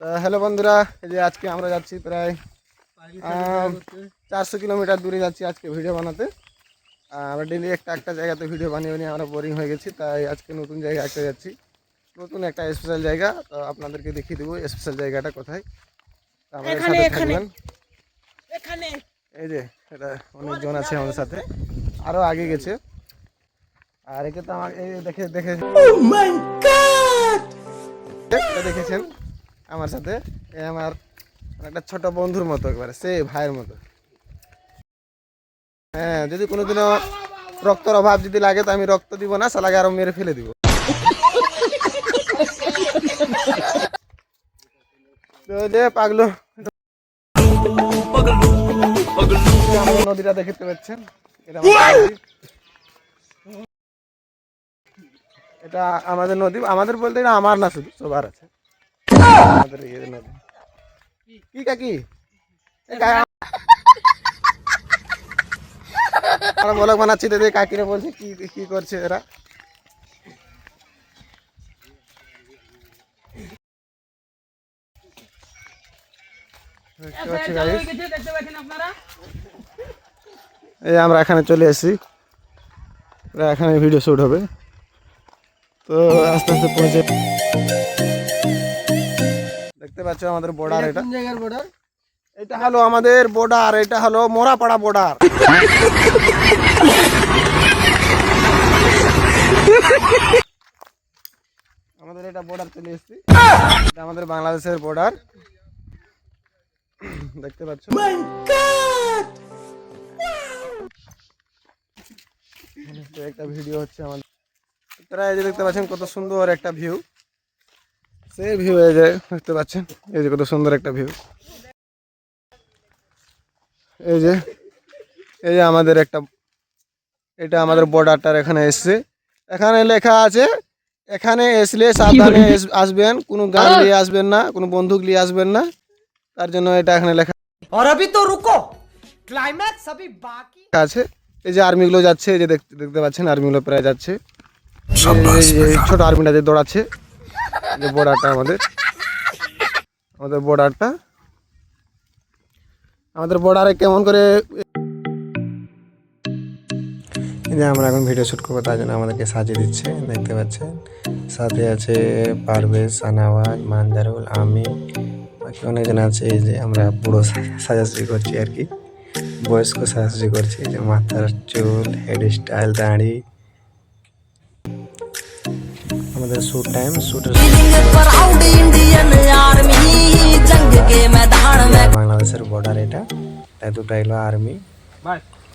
তো হ্যালো বন্ধুরা এই যে আজকে আমরা যাচ্ছি প্রায় চারশো কিলোমিটার দূরে যাচ্ছি আজকে ভিডিও বানাতে। আমরা ডেলি একটা একটা জায়গাতে ভিডিও বানিয়ে বানিয়ে আমরা বোরিং হয়ে গেছি তাই আজকে নতুন জায়গা একটা যাচ্ছি। নতুন একটা স্পেশাল জায়গা তো আপনাদেরকে দেখিয়ে দেবো স্পেশাল জায়গাটা কোথায়। তো আমাদের এখানে, সাথে এখানে। থাকবেন। এই যে এটা অনেকজন আছে আমাদের সাথে আরও আগে গেছে। আর একে তো আমার এই দেখে দেখে দেখেছেন? আমার সাথে এ আমার একটা ছোট বন্ধুর মতো একবারে সে ভাইয়ের মতো। হ্যাঁ যদি কোনোদিনও রক্তর অভাব যদি লাগে তো আমি রক্ত দিব না সালাকে আরও মেরে ফেলে দিব। যে পাগলো। নদীটা দেখতে পাচ্ছেন? এটা আমাদের নদী। এটা আমাদের নদী আমাদের বলতে এটা আমার না শুধু সবার আছে। কি কাকি বলছি কি কি করছে এরা? এই আমরা এখানে চলে এসেছি এখানে ভিডিও শ্যুট হবে তো আস্তে আস্তে পৌঁছে দেখতে পাচ্ছ আমাদের বর্ডার এটা জায়গার বর্ডার এটা হলো আমাদের বর্ডার এটা হলো মোরাপাড়া বর্ডার আমাদের এটা বর্ডার চলে এসেছি। এটা আমাদের বাংলাদেশের বর্ডার দেখতে পাচ্ছ? একটা ভিডিও হচ্ছে আমাদের। আপনারা এই যে দেখতে পাচ্ছেন কত সুন্দর একটা ভিউ সেই ভিউ এই যে দেখতে পাচ্ছেন এই যে কত সুন্দর একটা ভিউ এই যে এই যে আমাদের একটা এটা আমাদের বর্ডারটার এখানে এসছে এখানে লেখা আছে এখানে আসলে সাবধানে এস- আসবেন কোনো গান নিয়ে আসবেন না কোনো বন্দুক নিয়ে আসবেন না তার জন্য এটা এখানে লেখা और अभी तो रुको क्लाइमैक्स अभी बाकी আছে এই যে আর্মিগুলো যাচ্ছে এই যে দেখতে দেখতে পাচ্ছেন আর্মিগুলো প্রায় যাচ্ছে এই যে ছোট আর্মিটা যে দৌড়াচ্ছে এই যে বর্ডারটা আমাদের। আমাদের বর্ডারটা। আমাদের বর্ডারে কেমন করে যে আমরা এখন ভিডিও শ্যুট করব, তার জন্য আমাদেরকে সাজিয়ে দিচ্ছে, দেখতে পাচ্ছেন? সাথে আছে পারভেজ সানাওয়াজ মানজারুল আমি, বাকি অনেকজন আছে, এই যে আমরা পুরো সাজাসাজি করছি আর কি। বয়স্ক সাজাসাজি করছি যে মাথার চুল হেয়ার স্টাইল দাড়ি। আমাদের শ্যুট টাইম শ্যুটের বাংলাদেশের বর্ডার এটা। তাই দুটো এলো আর্মি বাই